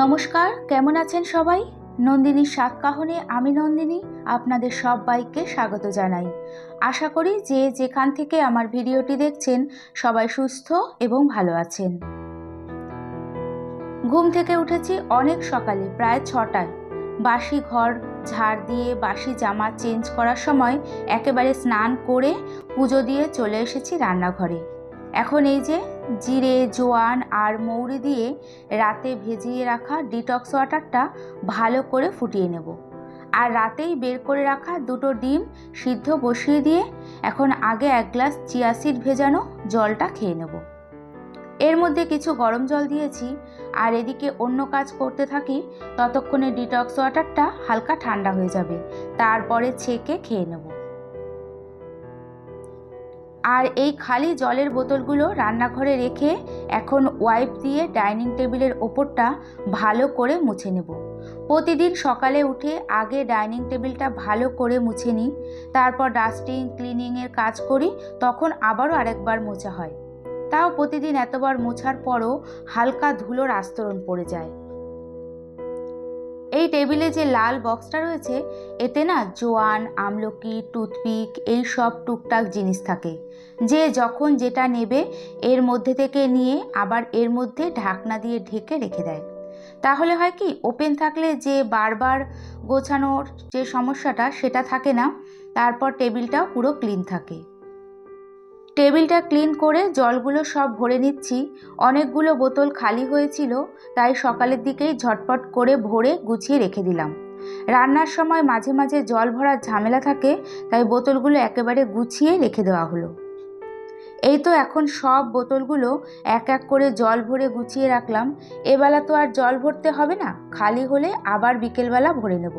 নমস্কার, কেমন আছেন সবাই? নন্দিনীর সাত কাহনে আমি নন্দিনী আপনাদের সবাইকে স্বাগত জানাই। আশা করি যে যেখান থেকে আমার ভিডিওটি দেখছেন সবাই সুস্থ এবং ভালো আছেন। ঘুম থেকে উঠেছি অনেক সকালে, প্রায় ছটায়। বাসি ঘর ঝাড় দিয়ে বাসি জামা চেঞ্জ করার সময় একেবারে স্নান করে পুজো দিয়ে চলে এসেছি রান্নাঘরে। এখন এই যে জিরে, জোয়ান আর মৌরি দিয়ে রাতে ভেজিয়ে রাখা ডিটক্স ওয়াটারটা ভালো করে ফুটিয়ে নেব। আর রাতেই বের করে রাখা দুটো ডিম সিদ্ধ বসিয়ে দিয়ে এখন আগে এক গ্লাস চিয়াসিড ভেজানো জলটা খেয়ে নেব। এর মধ্যে কিছু গরম জল দিয়েছি আর এদিকে অন্য কাজ করতে থাকি, ততক্ষণে ডিটক্স ওয়াটারটা হালকা ঠান্ডা হয়ে যাবে, তারপরে ছেঁকে খেয়ে নেব। আর এই খালি জলের বোতলগুলো রান্নাঘরে রেখে এখন ওয়াইপ দিয়ে ডাইনিং টেবিলের ওপরটা ভালো করে মুছে নেব। প্রতিদিন সকালে উঠে আগে ডাইনিং টেবিলটা ভালো করে মুছে নিই, তারপর ডাস্টিং, ক্লিনিংয়ের কাজ করি, তখন আবারও আরেকবার মোছা হয়। তাও প্রতিদিন এতবার মোছার পরও হালকা ধুলোর আস্তরণ পড়ে যায়। এই টেবিলে যে লাল বক্সটা রয়েছে, এতে না জোয়ান, আমলকি, টুথপিক এই সব টুকটাক জিনিস থাকে। যে যখন যেটা নেবে, এর মধ্যে থেকে নিয়ে আবার এর মধ্যে ঢাকনা দিয়ে ঢেকে রেখে দেয়। তাহলে হয় কি, ওপেন থাকলে যে বারবার গোছানোর যে সমস্যাটা, সেটা থাকে না। তারপর টেবিলটাও পুরো ক্লিন থাকে। টেবিলটা ক্লিন করে জলগুলো সব ভরে নিচ্ছি। অনেকগুলো বোতল খালি হয়েছিল, তাই সকালের দিকেই ঝটপট করে ভরে গুছিয়ে রেখে দিলাম। রান্নার সময় মাঝে মাঝে জল ভরার ঝামেলা থাকে, তাই বোতলগুলো একেবারে গুছিয়ে রেখে দেওয়া হলো। এই তো এখন সব বোতলগুলো এক এক করে জল ভরে গুছিয়ে রাখলাম। এবেলা তো আর জল ভরতে হবে না, খালি হলে আবার বিকেলবেলা ভরে নেব।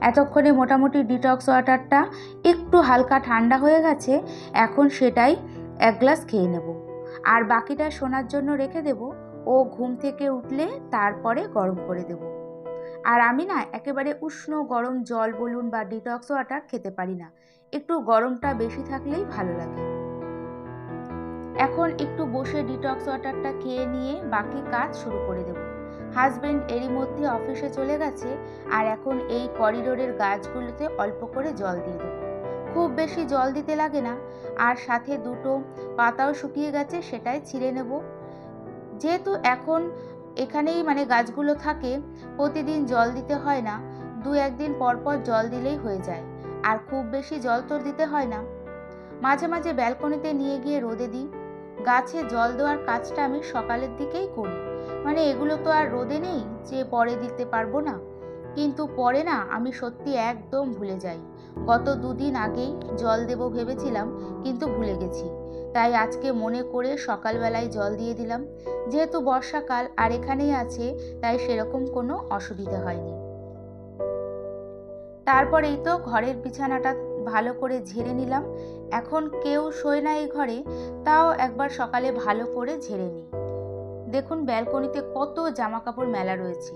এতক্ষণে মোটামুটি ডিটক্স ওয়াটারটা একটু হালকা ঠান্ডা হয়ে গেছে, এখন সেটাই এক গ্লাস খেয়ে নেব। আর বাকিটা শোনার জন্য রেখে দেব, ও ঘুম থেকে উঠলে তারপরে গরম করে দেব। আর আমি না একেবারে উষ্ণ গরম জল, বলুন বা ডিটক্স ওয়াটার খেতে পারি না। একটু গরমটা বেশি থাকলেই ভালো লাগে। এখন একটু বসে ডিটক্স ওয়াটারটা খেয়ে নিয়ে বাকি কাজ শুরু করে দেব। হাজব্যান্ড এরই মধ্যে অফিসে চলে গেছে আর এখন এই করিডোরের গাছগুলোতে অল্প করে জল দিয়ে দেবো। খুব বেশি জল দিতে লাগে না, আর সাথে দুটো পাতাও শুকিয়ে গেছে সেটাই ছিঁড়ে নেব। যেহেতু এখন এখানেই মানে গাছগুলো থাকে, প্রতিদিন জল দিতে হয় না, দু একদিন পর পর জল দিলেই হয়ে যায়। আর খুব বেশি জল তোর দিতে হয় না। মাঝে মাঝে ব্যালকনিতে নিয়ে গিয়ে রোদে দিই। গাছে জল দেওয়ার কাজটা আমি সকালের দিকেই করি। মানে এগুলো তো আর রোদে নেই যে পরে দিতে পারব না। কিন্তু পরে না আমি সত্যি একদম ভুলে যাই। গত দুদিন আগেই জল দেব ভেবেছিলাম, কিন্তু ভুলে গেছি। তাই আজকে মনে করে সকালবেলায় জল দিয়ে দিলাম। যেহেতু বর্ষাকাল আর এখানেই আছে, তাই সেরকম কোনো অসুবিধা হয়নি। তারপরেই তো ঘরের বিছানাটা ভালো করে ঝেড়ে নিলাম। এখন কেউ শোয় না এই ঘরে, তাও একবার সকালে ভালো করে ঝেড়ে নিই। দেখুন ব্যালকনিতে কত জামা কাপড় মেলা রয়েছে।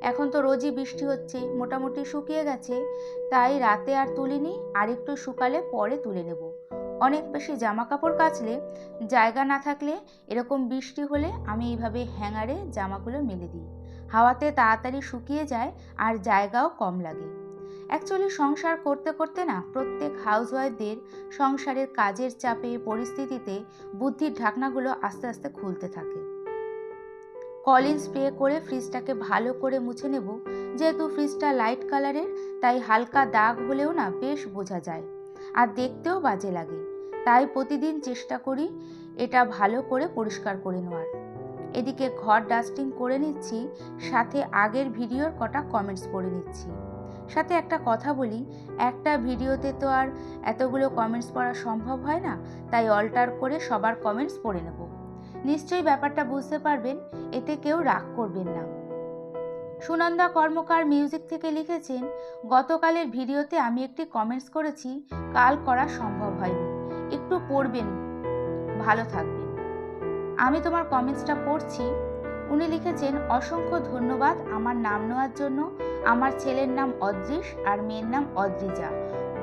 এখন তো রোজই বৃষ্টি হচ্ছে, মোটামুটি শুকিয়ে গেছে, তাই রাতে আর তুলিনি আর একটু শুকালে পরে তুলে নেব। অনেক বেশি জামা কাপড় কাচলে জায়গা না থাকলে এরকম বৃষ্টি হলে আমি এইভাবে হ্যাঙ্গারে জামাগুলো মেলে দিই। হাওয়াতে তাড়াতাড়ি শুকিয়ে যায় আর জায়গাও কম লাগে। অ্যাকচুয়ালি সংসার করতে করতে না প্রত্যেক হাউসওয়াইফদের সংসারের কাজের চাপে, পরিস্থিতিতে বুদ্ধির ঢাকনাগুলো আস্তে আস্তে খুলতে থাকে। কলিন স্প্রে করে ফ্রিজটাকে ভালো করে মুছে নেব, যেহেতু ফ্রিজটা লাইট কালারের, তাই হালকা দাগ হলেও না বেশ বোঝা যায় আর দেখতেও বাজে লাগে। তাই প্রতিদিন চেষ্টা করি এটা ভালো করে পরিষ্কার করে নেওয়ার। এদিকে ঘর ডাস্টিং করে নিচ্ছি, সাথে আগের ভিডিওর কটা কমেন্টস পড়ে নিচ্ছি। সাথে একটা কথা বলি, একটা ভিডিওতে তো আর এতগুলো কমেন্টস পড়া সম্ভব হয় না, তাই অল্টার করে সবার কমেন্টস পড়ে নেব। নিশ্চয়ই ব্যাপারটা বুঝতে পারবেন, এতে কেউ রাগ করবেন না। সুনন্দা কর্মকার মিউজিক থেকে লিখেছেন, গতকালের ভিডিওতে আমি একটি কমেন্টস করেছি, কাল করা সম্ভব হয়নি। একটু পড়বেন, ভালো থাকবেন। আমি তোমার কমেন্টসটা পড়ছি। উনি লিখেছেন, অসংখ্য ধন্যবাদ আমার নাম নেওয়ার জন্য। আমার ছেলের নাম অদৃশ আর মেয়ের নাম অদ্রিজা।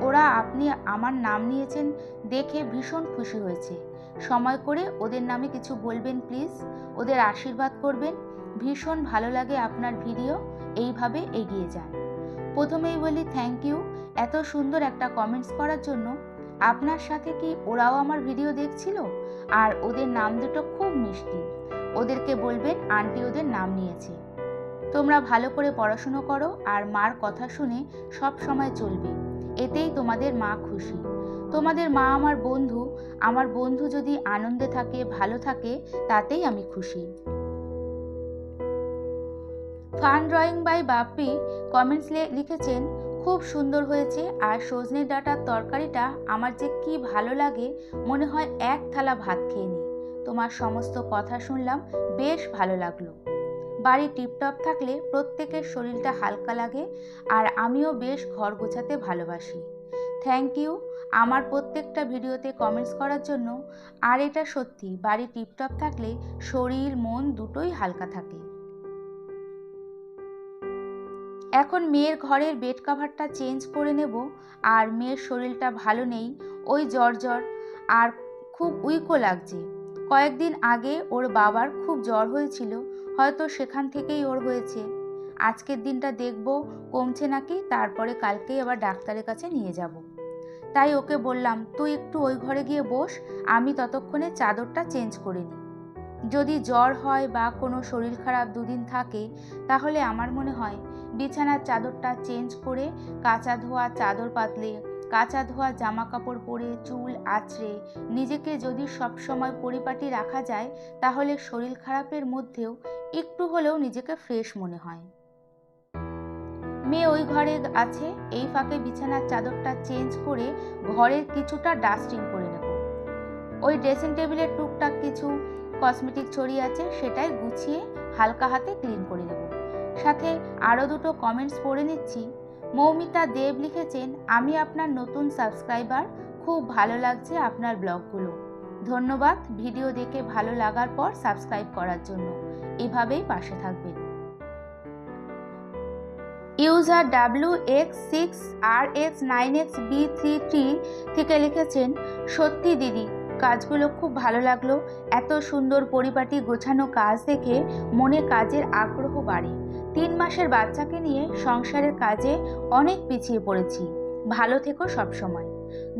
ওরা আপনি আমার নাম নিয়েছেন দেখে ভীষণ খুশি হয়েছে। সময় করে ওদের নামে কিছু বলবেন প্লিজ। ওদের আশীর্বাদ করবেন। ভীষণ ভালো লাগে আপনার ভিডিও। এইভাবে এগিয়ে যান। প্রথমেই বলি থ্যাংক ইউ এত সুন্দর একটা কমেন্টস করার জন্য। আপনার সাথে কি ওরাও আমার ভিডিও দেখছিল? আর ওদের নাম দুটো খুব মিষ্টি। ওদেরকে বলবেন, আন্টি ওদের নাম নিয়েছে। তোমরা ভালো করে পড়াশুনো করো আর মার কথা শুনে সব সময় চলবে। এতেই তোমাদের মা খুশি। তোমাদের মা আমার বন্ধু আমার বন্ধু যদি আনন্দে থাকে, ভালো থাকে, তাতেই আমি খুশি। Fun drawing by Bappi comments লিখেছেন, খুব সুন্দর হয়েছে আর সজনে ডাটার তরকারিটা আমার যে কি ভালো লাগে, মনে হয় এক থালা ভাত খেয়ে নিই তোমার সমস্ত কথা শুনলাম, বেশ ভালো লাগল। বাড়ি টিপটপ থাকলে প্রত্যেকের শরীরটা হালকা লাগে আর আমিও বেশ ঘর গোছাতে ভালোবাসি। থ্যাংক ইউ আমার প্রত্যেকটা ভিডিওতে কমেন্টস করার জন্য। আর এটা সত্যি, বাড়ি টিপটপ থাকলে শরীর, মন দুটোই হালকা থাকে। এখন মেয়ের ঘরের বেড কাভারটা চেঞ্জ করে নেব। আর মেয়ের শরীরটা ভালো নেই, ওই জ্বর জ্বর। আর খুব উইকো লাগছে। কয়েকদিন আগে ওর বাবার খুব জ্বর হয়েছিল। হয়তো সেখান থেকেই ওর হয়েছে। আজকের দিনটা দেখব, কমছে নাকি, তারপরে কালকেই আবার ডাক্তারের কাছে নিয়ে যাব। তাই ওকে বললাম, তুই একটু ওই ঘরে গিয়ে বস, আমি ততক্ষণে চাদরটা চেঞ্জ করে নিই। যদি জ্বর হয় বা কোনো শরীর খারাপ দুদিন থাকে, তাহলে আমার মনে হয় বিছানার চাদরটা চেঞ্জ করে কাঁচা ধোয়া চাদর পাতলে কাঁচা ধোয়া জামা কাপড় পরে চুল আঁচড়ে নিজেকে যদি সবসময় পরিপাটি রাখা যায়, তাহলে শরীর খারাপের মধ্যেও একটু হলেও নিজেকে ফ্রেশ মনে হয়। মেয়ে ওই ঘরে আছে, এই ফাঁকে বিছানার চাদরটা চেঞ্জ করে ঘরের কিছুটা ডাস্টিং করে নেব। ওই ড্রেসিং টেবিলের টুকটাক কিছু কসমেটিক ছড়িয়ে আছে, সেটাই গুছিয়ে হালকা হাতে ক্লিন করে নেব। সাথে আরও দুটো কমেন্টস পড়ে নিচ্ছি। মৌমিতা দেব লিখেছেন, আমি আপনার নতুন সাবস্ক্রাইবার। খুব ভালো লাগছে আপনার ব্লগগুলো। ধন্যবাদ ভিডিও দেখে ভালো লাগার পর সাবস্ক্রাইব করার জন্য। এভাবেই পাশে থাকবেন। User W X six R X nine X B three three থেকে লিখেছেন, সত্যি দিদি কাজগুলো খুব ভালো লাগল। এত সুন্দর পরিপাটি গোছানো কাজ দেখে মনে কাজের আগ্রহ বাড়ে। তিন মাসের বাচ্চাকে নিয়ে সংসারের কাজে অনেক পিছিয়ে পড়েছি। ভালো থেকো সবসময়।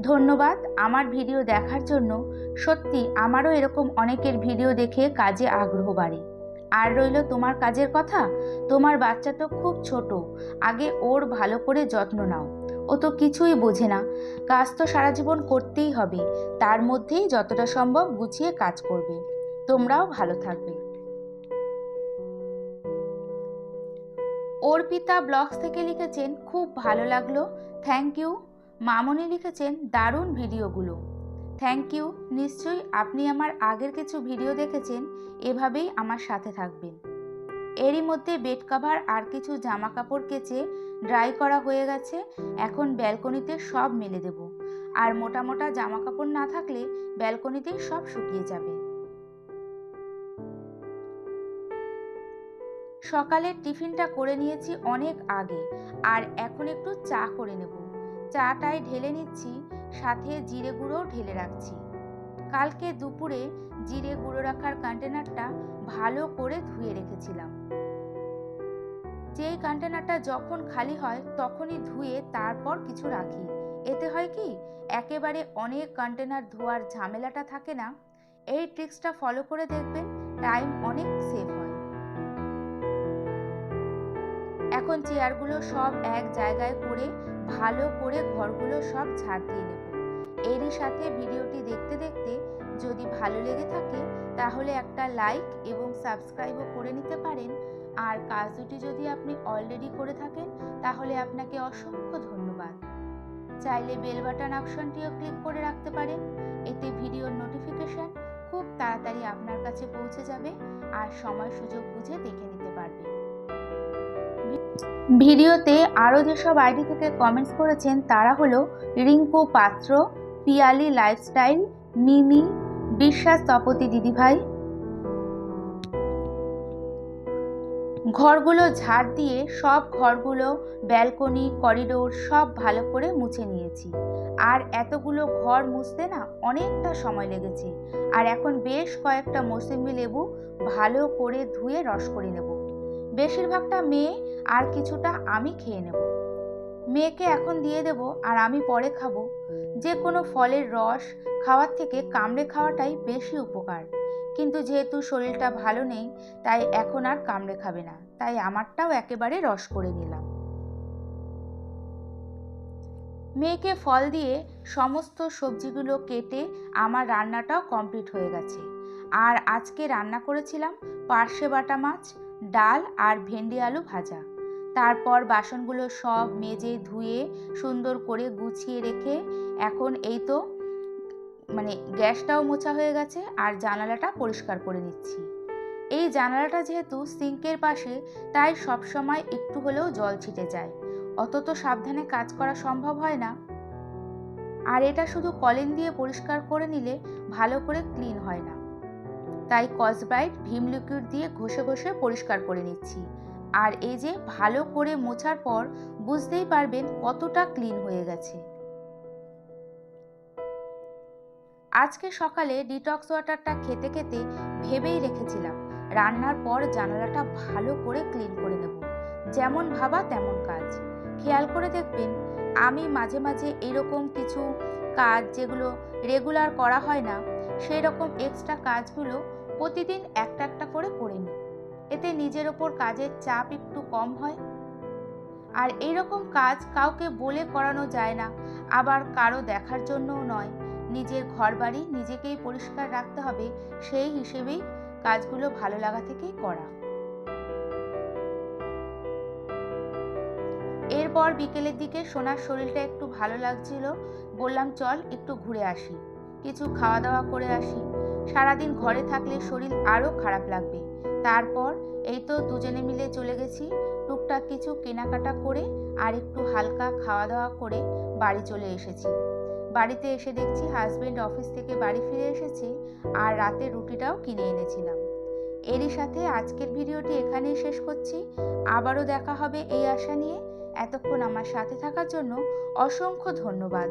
ধন্যবাদ আমার ভিডিও দেখার জন্য। সত্যি আমারও এরকম অনেকের ভিডিও দেখে কাজে আগ্রহ বাড়ে। আর রইল তোমার কাজের কথা? তোমার বাচ্চা তো খুব ছোট। আগে ওর ভালো করে যত্ন নাও। ও তো কিছুই বোঝে না। কাজ তো সারা জীবন করতেই হবে। তার মধ্যেই যতটা সম্ভব গুছিয়ে কাজ করবে। তোমরাও ভালো থাকবে। অর্পিতা ব্লগস থেকে লিখেছেন, খুব ভালো লাগল। Thank you. মামনি লিখেছেন, দারুণ ভিডিওগুলো। Thank you. নিশ্চয়ই আপনি আমার আগের কিছু ভিডিও দেখেছেন। এভাবেই আমার সাথে থাকবেন। এরই মধ্যে বেড কাভার আর কিছু জামা কাপড় কেচে ড্রাই করা হয়ে গেছে। এখন ব্যালকনিতে সব মেলে দেব। আর মোটা মোটা জামা কাপড় না থাকলে ব্যালকনিতেই সব শুকিয়ে যাবে। সকালের টিফিনটা করে নিয়েছি অনেক আগে। আর এখন একটু চা করে নেব। চাটাই ঢেলে নিচ্ছি, সাথে জিরে গুঁড়ো ঢেলে রাখছি। কালকে দুপুরে জিরে গুঁড়ো রাখার কন্টেনারটা ভালো করে ধুয়ে রেখেছিলাম। যেই কন্টেনারটা যখন খালি হয়, তখনই ধুয়ে তারপর কিছু রাখি। এতে হয় কি, একেবারে অনেক কন্টেনার ধোয়ার ঝামেলাটা থাকে না। এই ট্রিক্সটা ফলো করে দেখবেন টাইম অনেক সেভ হয়। এখন চেয়ারগুলো সব এক জায়গায় করে, ভালো করে ঘরগুলো সব ঝাড় দিয়ে নেব। এরই সাথে ভিডিওটি দেখতে দেখতে যদি ভালো লেগে থাকে, তাহলে একটা লাইক এবং সাবস্ক্রাইবও করে নিতে পারেন। আর কাজ দুটি যদি আপনি অলরেডি করে থাকেন, তাহলে আপনাকে অসংখ্য ধন্যবাদ। চাইলে বেল বাটন অপশনটিও ক্লিক করে রাখতে পারেন। এতে ভিডিওর নোটিফিকেশন খুব তাড়াতাড়ি আপনার কাছে পৌঁছে যাবে আর সময় সুযোগ বুঝে দেখে নিতে পারবেন। ভিডিওতে আরও যেসব আইডি থেকে কমেন্টস করেছেন, তারা হলো রিঙ্কু পাত্র, পিয়ালি লাইফস্টাইল মিমি, বিশ্বাস তপতি দিদিভাই ঘরগুলো ঝাড় দিয়ে সব ঘরগুলো, ব্যালকনি, করিডোর সব ভালো করে মুছে নিয়েছি। আর এতগুলো ঘর মুছতে না অনেকটা সময় লেগেছে। আর এখন বেশ কয়েকটা মৌসুমি লেবু ভালো করে ধুয়ে রস করে নেব। বেশিরভাগটা মেয়ে আর কিছুটা আমি খেয়ে নেব। মেয়েকে এখন দিয়ে দেব আর আমি পরে খাব। যে কোনো ফলের রস খাওয়ার থেকে কামড়ে খাওয়াটাই বেশি উপকার। কিন্তু যেহেতু শরীরটা ভালো নেই, তাই এখন আর কামড়ে খাবে না। তাই আমারটাও একেবারে রস করে নিলাম। মেয়েকে ফল দিয়ে সমস্ত সবজিগুলো কেটে আমার রান্নাটাও কমপ্লিট হয়ে গেছে। আর আজকে রান্না করেছিলাম পার্শে বাটা মাছ, ডাল আর ভেন্ডি আলু ভাজা। তারপর বাসনগুলো সব মেজে ধুয়ে সুন্দর করে গুছিয়ে রেখে এখন এই তো মানে গ্যাসটাও মোছা হয়ে গেছে আর জানালাটা পরিষ্কার করে নিচ্ছি। এই জানালাটা যেহেতু সিঙ্কের পাশে, তাই সবসময় একটু হলেও জল ছিটে যায়। অত তো সাবধানে কাজ করা সম্ভব হয় না। আর এটা শুধু কলিন দিয়ে পরিষ্কার করে নিলে ভালো করে ক্লিন হয় না। তাই কসব্রাইট ভীম লিকুইড দিয়ে ঘষে ঘষে পরিষ্কার করে নিচ্ছি। আর এই যে ভালো করে মোছার পর, বুঝতেই পারবেন কতটা ক্লিন হয়ে গেছে। আজকে সকালে ডিটক্স ওয়াটারটা খেতে খেতে ভেবেই রেখেছিলাম। রান্নার পর জানালাটা ভালো করে ক্লিন করে নেব। যেমন ভাবা তেমন কাজ। খেয়াল করে দেখবেন, আমি মাঝে মাঝে এরকম কিছু কাজ যেগুলো রেগুলার করা হয় না সেই রকম এক্সট্রা কাজগুলো প্রতিদিন একটা একটা করে করে নিই। এতে নিজের ওপর কাজের চাপ একটু কম হয়। আর এইরকম কাজ কাউকে বলে করানো যায় না, আবার কারও দেখার জন্যও নয়। নিজের ঘরবাড়ি নিজেকেই পরিষ্কার রাখতে হবে, সেই হিসেবেই কাজগুলো ভালো লাগা থেকেই করা। এরপর বিকেলের দিকে সোনার শরীরটা একটু ভালো লাগছিল, বললাম, চল, একটু ঘুরে আসি। কিছু খাওয়া দাওয়া করে আসি। সারাদিন ঘরে থাকলে শরীর আরও খারাপ লাগবে। তারপর এই তো দুজনে মিলে চলে গেছি, টুকটাক কিছু কেনাকাটা করে আর একটু হালকা খাওয়া দাওয়া করে বাড়ি চলে এসেছি। বাড়িতে এসে দেখছি হাজবেন্ড অফিস থেকে বাড়ি ফিরে এসেছি আর রাতে রুটিটাও কিনে এনেছিলাম। এরই সাথে আজকের ভিডিওটি এখানেই শেষ করছি। আবারও দেখা হবে এই আশা নিয়ে। এতক্ষণ আমার সাথে থাকার জন্য অসংখ্য ধন্যবাদ।